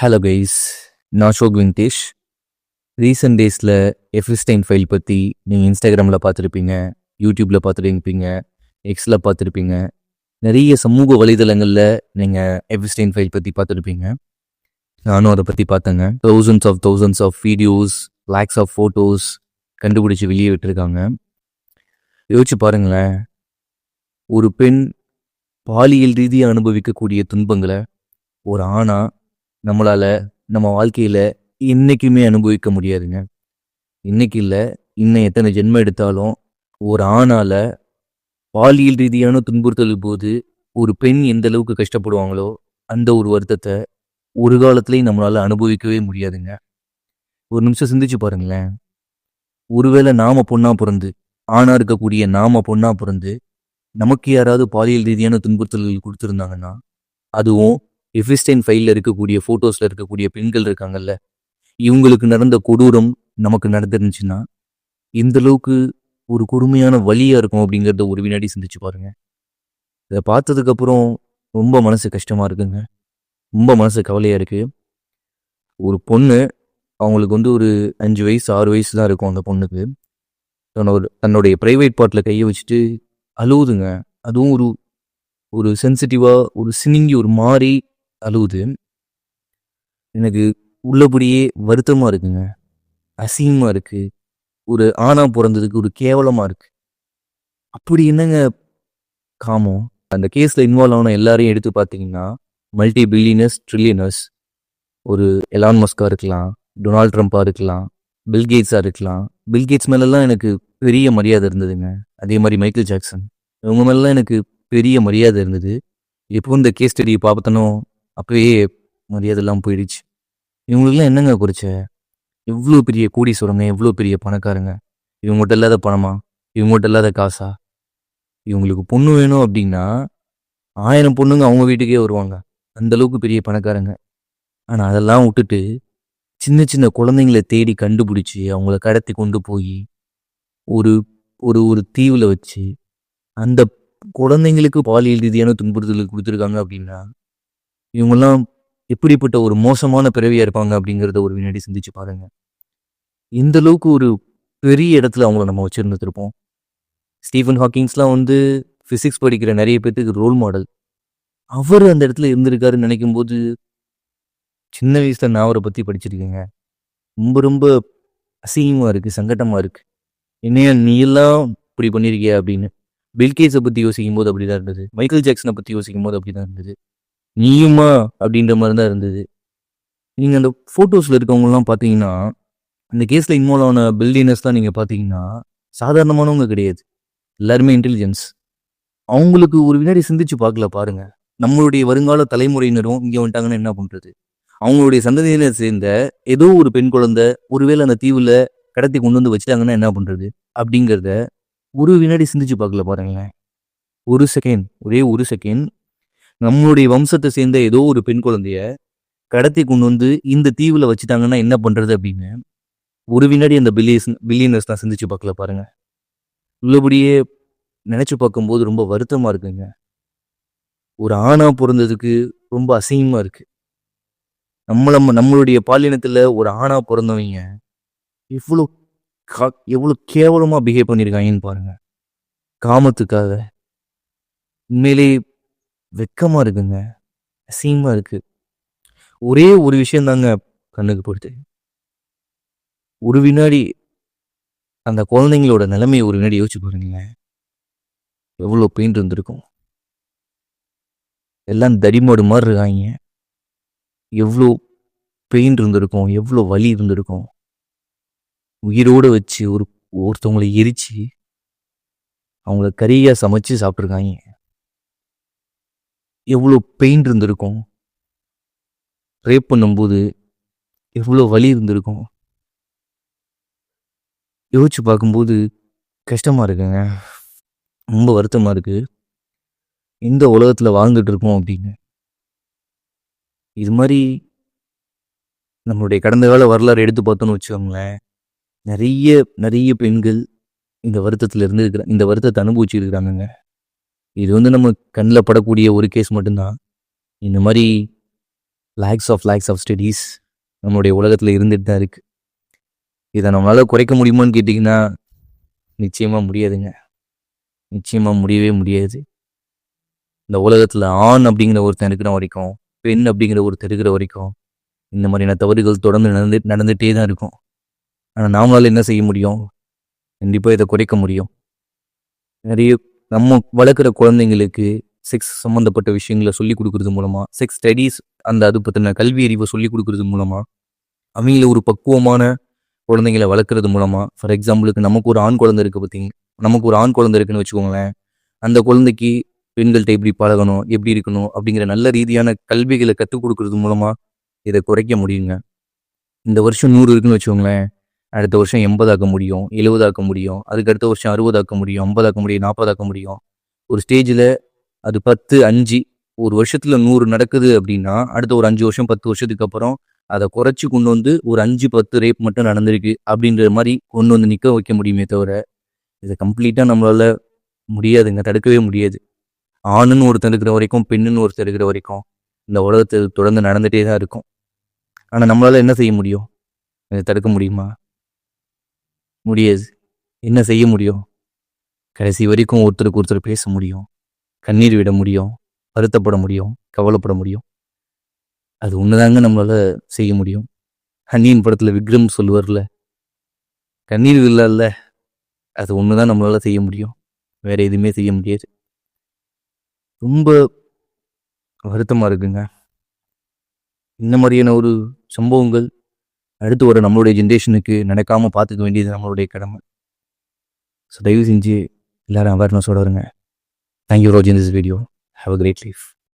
Hello guys நான் Ashok Venkatesh recent டேஸில் எஃபிஸ்டைன் file பற்றி நீங்கள் இன்ஸ்டாகிராமில் பார்த்துருப்பீங்க யூடியூப்பில் பார்த்துருப்பீங்க எக்ஸில் பார்த்துருப்பீங்க. நிறைய சமூக வலைதளங்களில் நீங்கள் எஃபிஸ்டைன் ஃபைல் பற்றி பார்த்துருப்பீங்க. நானும் அதை பற்றி பார்த்தேங்க. Thousands of thousands of videos lakhs of photos கண்டுபிடிச்சி வெளியே விட்டுருக்காங்க. யோசிச்சு பாருங்களேன். ஒரு பெண் பாலியல் ரீதியாக அனுபவிக்கக்கூடிய துன்பங்களை ஒரு ஆணாக நம்மளால் நம்ம வாழ்க்கையில் என்றைக்குமே அனுபவிக்க முடியாதுங்க. இன்னைக்கு இல்லை இன்னும் எத்தனை ஜென்மம் எடுத்தாலும் ஒரு ஆணால் பாலியல் ரீதியான துன்புறுத்தல் போது ஒரு பெண் எந்த அளவுக்கு கஷ்டப்படுவாங்களோ அந்த ஒரு வருத்தத்தை ஒரு காலத்துலேயும் நம்மளால் அனுபவிக்கவே முடியாதுங்க. ஒரு நிமிஷம் சிந்திச்சு பாருங்களேன். ஒருவேளை நாம பொண்ணா பிறந்து ஆணா இருக்கக்கூடிய நாம பொண்ணா பிறந்து நமக்கு யாராவது பாலியல் ரீதியான துன்புறுத்தல்கள் கொடுத்துருந்தாங்கன்னா அதுவும் எஃபிஸ்டைன் ஃபைலில் இருக்கக்கூடிய ஃபோட்டோஸில் இருக்கக்கூடிய பெண்கள் இருக்காங்கல்ல இவங்களுக்கு நடந்த கொடூரம் நமக்கு நடந்துருந்துச்சுன்னா இந்த அளவுக்கு ஒரு கொடுமையான வழியாக இருக்கும் அப்படிங்கிறத ஒரு வினாடி சிந்திச்சு பாருங்க. இதை பார்த்ததுக்கப்புறம் ரொம்ப மனசு கஷ்டமாக இருக்குங்க. ரொம்ப மனசு கவலையாக இருக்குது ஒரு பொண்ணு அவங்களுக்கு வந்து ஒரு அஞ்சு வயசு ஆறு வயசு தான் இருக்கும் அந்த பொண்ணுக்கு. தன்னோட தன்னுடைய ப்ரைவேட் பார்ட்டில் கையை வச்சுட்டு அழுவுதுங்க. அதுவும் ஒரு ஒரு சென்சிட்டிவாக ஒரு சினிங்கி ஒரு மாதிரி அழுகுது எனக்கு உள்ளபடியே வருத்தமாக இருக்குங்க. அசிங்கமாக இருக்குது ஒரு ஆணா பிறந்ததுக்கு ஒரு கேவலமாக இருக்குது அப்படி என்னங்க காமம் அந்த கேஸில் இன்வால்வ் ஆன எல்லாரையும் எடுத்து பார்த்தீங்கன்னா மல்டி பில்லியனர்ஸ் ட்ரில்லியனர்ஸ் ஒரு எலான் மஸ்கா இருக்கலாம் டொனால்ட் ட்ரம்ப்பாக இருக்கலாம் பில்கேட்ஸாக இருக்கலாம். பில்கேட்ஸ் மேலெல்லாம் எனக்கு பெரிய மரியாதை இருந்ததுங்க. அதே மாதிரி மைக்கேல் ஜாக்சன் இவங்க மேலெல்லாம் எனக்கு பெரிய மரியாதை இருந்தது. எப்போ இந்த கேஸ் ஸ்டடியை பார்த்தனோ அப்பவே மரியாதைலாம் போயிடுச்சு. இவங்களுக்குலாம் என்னங்க குறிச்ச? எவ்வளோ பெரிய கோடீஸ்வரங்க எவ்வளோ பெரிய பணக்காரங்க. இவங்ககிட்ட இல்லாத பணமா? இவங்ககிட்ட இல்லாத காசா? இவங்களுக்கு பொண்ணு வேணும் அப்படின்னா ஆயிரம் பொண்ணுங்க அவங்க வீட்டுக்கே வருவாங்க. அந்த அளவுக்கு பெரிய பணக்காரங்க. ஆனால் அதெல்லாம் விட்டுட்டு சின்ன சின்ன குழந்தைங்கள தேடி கண்டுபிடிச்சி அவங்கள கடத்தி கொண்டு போய் ஒரு ஒரு ஒரு தீவில் வச்சு அந்த குழந்தைங்களுக்கு பாலியல் ரீதியான துன்புறுத்தல் கொடுத்துருக்காங்க அப்படின்னா இவங்கெல்லாம் எப்படிப்பட்ட ஒரு மோசமான பிறவியா இருப்பாங்க அப்படிங்கிறத ஒரு வினாடி சிந்திச்சு பாருங்க. இந்த அளவுக்கு ஒரு பெரிய இடத்துல அவங்கள நம்ம வச்சுருந்துருப்போம். ஸ்டீஃபன் ஹாக்கிங்ஸ்லாம் வந்து ஃபிசிக்ஸ் படிக்கிற நிறைய பேர்த்துக்கு ரோல் மாடல். அவர் அந்த இடத்துல இருந்திருக்காருன்னு நினைக்கும் போது சின்ன வயசுல நான் அவரை பற்றி படிச்சிருக்கேங்க. ரொம்ப ரொம்ப அசிங்கமாக இருக்குது சங்கட்டமாக இருக்குது என்னையா நீ எல்லாம் இப்படி பண்ணியிருக்கியா அப்படின்னு. பில்கேஸை பற்றி யோசிக்கும் போது அப்படிதான் இருந்தது. மைக்கேல் ஜாக்சனை பற்றி யோசிக்கும் போது அப்படிதான் இருந்தது. நீயுமா? அப்படின்ற மாதிரி தான் இருந்தது. நீங்கள் அந்த ஃபோட்டோஸில் இருக்கவங்கலாம் பார்த்தீங்கன்னா இந்த கேஸில் இன்வால்வ் ஆன பில்டினர்ஸ் தான் நீங்கள் பார்த்தீங்கன்னா சாதாரணமானவங்க கிடையாது. எல்லாருமே இன்டெலிஜென்ஸ் அவங்களுக்கு ஒரு வினாடி சிந்திச்சு பார்க்கல பாருங்க. நம்மளுடைய வருங்கால தலைமுறையினரும் இங்கே வந்துட்டாங்கன்னு என்ன பண்ணுறது அவங்களுடைய சந்ததியினர் சேர்ந்த ஏதோ ஒரு பெண் குழந்தை ஒருவேளை அந்த தீவில் கடத்தி கொண்டு வந்து வச்சுட்டாங்கன்னா என்ன பண்ணுறது அப்படிங்கிறத ஒரு வினாடி சிந்திச்சு பார்க்கல பாருங்களேன். ஒரு செகண்ட் ஒரே ஒரு செகண்ட் நம்மளுடைய வம்சத்தை சேர்ந்த ஏதோ ஒரு பெண் குழந்தைய கடத்தி கொண்டு வந்து இந்த தீவுல வச்சுட்டாங்கன்னா என்ன பண்றது அப்படின்னு ஒரு வினாடி அந்த பில்லியஸ் பில்லியனர்ஸ் தான் சிந்திச்சு பார்க்கல பாருங்க. உள்ளபடியே நினைச்சு பார்க்கும்போது ரொம்ப வருத்தமா இருக்குங்க. ஒரு ஆணா பிறந்ததுக்கு ரொம்ப அசிங்கமா இருக்கு. நம்மள நம்மளுடைய பாலினத்துல ஒரு ஆணா பிறந்தவங்க இவ்வளோ கா எவ்வளோ கேவலமாக பிஹேவ் பண்ணியிருக்காங்கன்னு பாருங்க. காமத்துக்காக. உண்மையிலே வெக்கமாக இருக்குங்க. அசிங்கமாக இருக்குது ஒரே ஒரு விஷயம் தாங்க கண்ணுக்கு போடுது ஒரு வினாடி அந்த குழந்தைங்களோட நிலைமையை ஒரு வினாடி யோசிச்சு பாருங்களேன். எவ்வளோ பெயின் இருந்திருக்கும். எல்லாம் தடிமாடு மாதிரி இருக்காங்க. எவ்வளோ பெயின் இருந்திருக்கும். எவ்வளோ வலி இருந்திருக்கும். உயிரோடு வச்சு ஒரு ஒருத்தவங்களை எரிச்சு அவங்கள கறியாக சமைச்சு சாப்பிட்ருக்காங்க எவ்வளோ பெயின் இருந்திருக்கும். ரேப் பண்ணும்போது எவ்வளோ வலி இருந்திருக்கும். யோசிச்சு பார்க்கும்போது கஷ்டமாக இருக்குங்க. ரொம்ப வருத்தமாக இருக்குது இந்த உலகத்தில் வாழ்ந்துட்டு இருக்கோம் அப்படின்னு. இது மாதிரி நம்மளுடைய கடந்த கால வரலாறு எடுத்து பார்த்தோன்னு வச்சுக்கோங்களேன். நிறைய நிறைய பெண்கள் இந்த வருத்தத்தில் இருந்து இருக்கிற இந்த வருத்தத்தை அனுபவிச்சு இருக்கிறாங்கங்க இது வந்து நம்ம கண்ணில் படக்கூடிய ஒரு கேஸ் மட்டும்தான். இந்த மாதிரி lakhs of lakhs of studies நம்மளுடைய உலகத்தில் இருந்துட்டு தான் இருக்குது இதை நம்மளால் குறைக்க முடியுமான்னு கேட்டிங்கன்னா நிச்சயமாக முடியாதுங்க. நிச்சயமாக முடியவே முடியாது. இந்த உலகத்தில் ஆண் அப்படிங்கிற ஒருத்தன் இருக்கிற வரைக்கும் பெண் அப்படிங்கிற ஒருத்தர் இருக்கிற வரைக்கும் இந்த மாதிரியான தவறுகள் தொடர்ந்து நடந்து நடந்துகிட்டே தான் இருக்கும். ஆனால் நாமளால் என்ன செய்ய முடியும்? கண்டிப்பாக இதை குறைக்க முடியும். நிறைய நம்ம வளர்க்குற குழந்தைங்களுக்கு செக்ஸ் சம்மந்தப்பட்ட விஷயங்களை சொல்லி கொடுக்கறது மூலமாக செக்ஸ் ஸ்டடீஸ் அந்த அது பற்றின கல்வி அறிவை சொல்லி கொடுக்கறது மூலமாக அவங்கள ஒரு பக்குவமான குழந்தைங்களை வளர்க்குறது மூலமாக ஃபார் எக்ஸாம்பிளுக்கு நமக்கு ஒரு ஆண் குழந்தை இருக்குது பார்த்தீங்க நமக்கு ஒரு ஆண் குழந்தை இருக்குன்னு வச்சுக்கோங்களேன் அந்த குழந்தைக்கு பெண்கள்கிட்ட எப்படி பழகணும் எப்படி இருக்கணும் அப்படிங்கிற நல்ல ரீதியான கல்விகளை கற்றுக் கொடுக்கறது மூலமாக இதை குறைக்க முடியுங்க. இந்த வருஷம் நூறு இருக்குன்னு வச்சுக்கோங்களேன் அடுத்த வருஷம் எண்பதாக்க முடியும் எழுபதாக்க முடியும் அதுக்கு அடுத்த வருஷம் அறுபதாக்க முடியும் ஐம்பதாக்க முடியும் நாற்பதாக்க முடியும். ஒரு ஸ்டேஜில் அது பத்து அஞ்சு ஒரு வருஷத்தில் நூறு நடக்குது அப்படின்னா அடுத்த ஒரு அஞ்சு வருஷம் பத்து வருஷத்துக்கு அப்புறம் அதை குறைச்சி கொண்டு வந்து ஒரு அஞ்சு பத்து ரேப் மட்டும் நடந்திருக்கு அப்படின்ற மாதிரி கொண்டு வந்து நிற்க வைக்க முடியுமே தவிர இதை கம்ப்ளீட்டாக நம்மளால முடியாதுங்க தடுக்கவே முடியாது. ஆணுன்னு ஒருத்தர் இருக்கிற வரைக்கும் பெண்ணுன்னு ஒருத்தர் இருக்கிற வரைக்கும் இந்த உலகத்தில் தொடர்ந்து நடந்துகிட்டே தான் இருக்கும். ஆனால் நம்மளால் என்ன செய்ய முடியும்? இதை தடுக்க முடியுமா? முடியாது. என்ன செய்ய முடியும்? கடைசி வரைக்கும் ஒருத்தருக்கு ஒருத்தர் பேச முடியும். கண்ணீர் விட முடியும். வருத்தப்பட முடியும். கவலைப்பட முடியும். அது ஒன்றுதாங்க நம்மளால செய்ய முடியும். ஹன்னியின் படத்தில் விக்ரம் சொல்லுவார்ல கண்ணீர் இல்லைல்ல அது ஒன்று தான் நம்மளால் செய்ய முடியும். வேற எதுவுமே செய்ய முடியாது. ரொம்ப வருத்தமாக இருக்குங்க. இந்த மாதிரியான ஒரு சம்பவங்கள் அடுத்து வர நம்மளுடைய ஜென்ரேஷனுக்கு நடக்காம பார்த்துக்க வேண்டியது நம்மளுடைய கடமை. ஸோ தயவு செஞ்சு எல்லாரும் அவேர்னஸோட வருங்க thank you ரோஜ் in this video have a great life